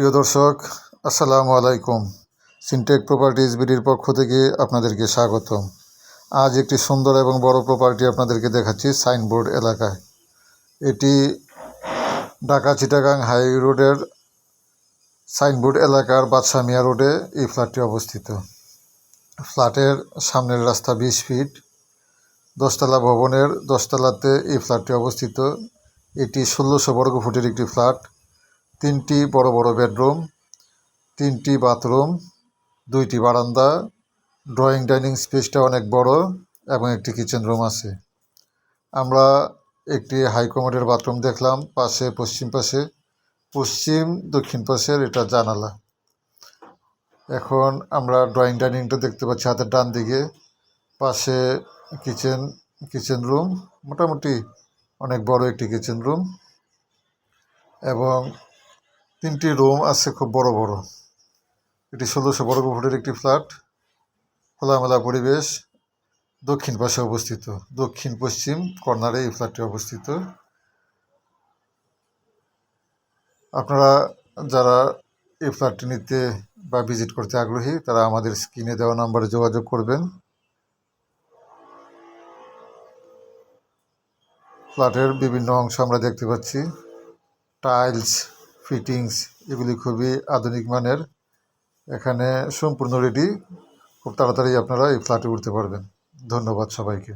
প্রিয় দর্শক, আসসালামু আলাইকুম। সিনটেক প্রপার্টিজ বিডির পক্ষ থেকে আপনাদেরকে স্বাগতম। আজ একটি সুন্দর এবং বড় প্রপার্টি আপনাদেরকে দেখাচ্ছি সাইনবোর্ড এলাকায়। এটি ঢাকা চিটাগাং হাই রোডের সাইনবোর্ড এলাকার বাদশামিয়া রোডে এই ফ্ল্যাটটি অবস্থিত। ফ্ল্যাটের সামনের রাস্তা বিশ ফিট দশতলা ভবনের দশতলাতে এই ফ্ল্যাটটি অবস্থিত। এটি ষোলোশো বর্গ ফুটের একটি ফ্ল্যাট তিনটি বড় বড় বেডরুম, তিনটি বাথরুম, দুইটি বারান্দা, ড্রয়িং ডাইনিং স্পেসটা অনেক বড় এবং একটি কিচেন রুম আছে। আমরা একটি হাইকমোডের বাথরুম দেখলাম, পাশে, পশ্চিম পাশে, পশ্চিম, দক্ষিণ পাশের এটা জানালা। এখন আমরা ড্রয়িং ডাইনিংটা দেখতে পাচ্ছি হাতের ডান দিকে। পাশে কিচেন কিচেন রুম, মোটামুটি অনেক বড় একটি কিচেন রুম এবং তিনটি রুম আছে খুব বড় বড়। এটি ষোলোশো বর্গ ফুটের একটি ফ্ল্যাট। খোলামেলা পরিবেশ। দক্ষিণ পাশে অবস্থিত। দক্ষিণ পশ্চিম কর্নারে এই ফ্ল্যাটটি অবস্থিত। আপনারা যারা এই ফ্ল্যাটটি নিতে বা ভিজিট করতে আগ্রহী, তারা আমাদের স্ক্রিনে দেওয়া নাম্বারে যোগাযোগ করবেন। ফ্ল্যাটের বিভিন্ন অংশ আমরা দেখতে পাচ্ছি। টাইলস ফিটিংস এগুলি খুবই আধুনিক মানের। এখানে সম্পূর্ণ রেডি খুব তাড়াতাড়ি আপনারা এই ফ্ল্যাটে উঠতে পারবেন। ধন্যবাদ সবাইকে।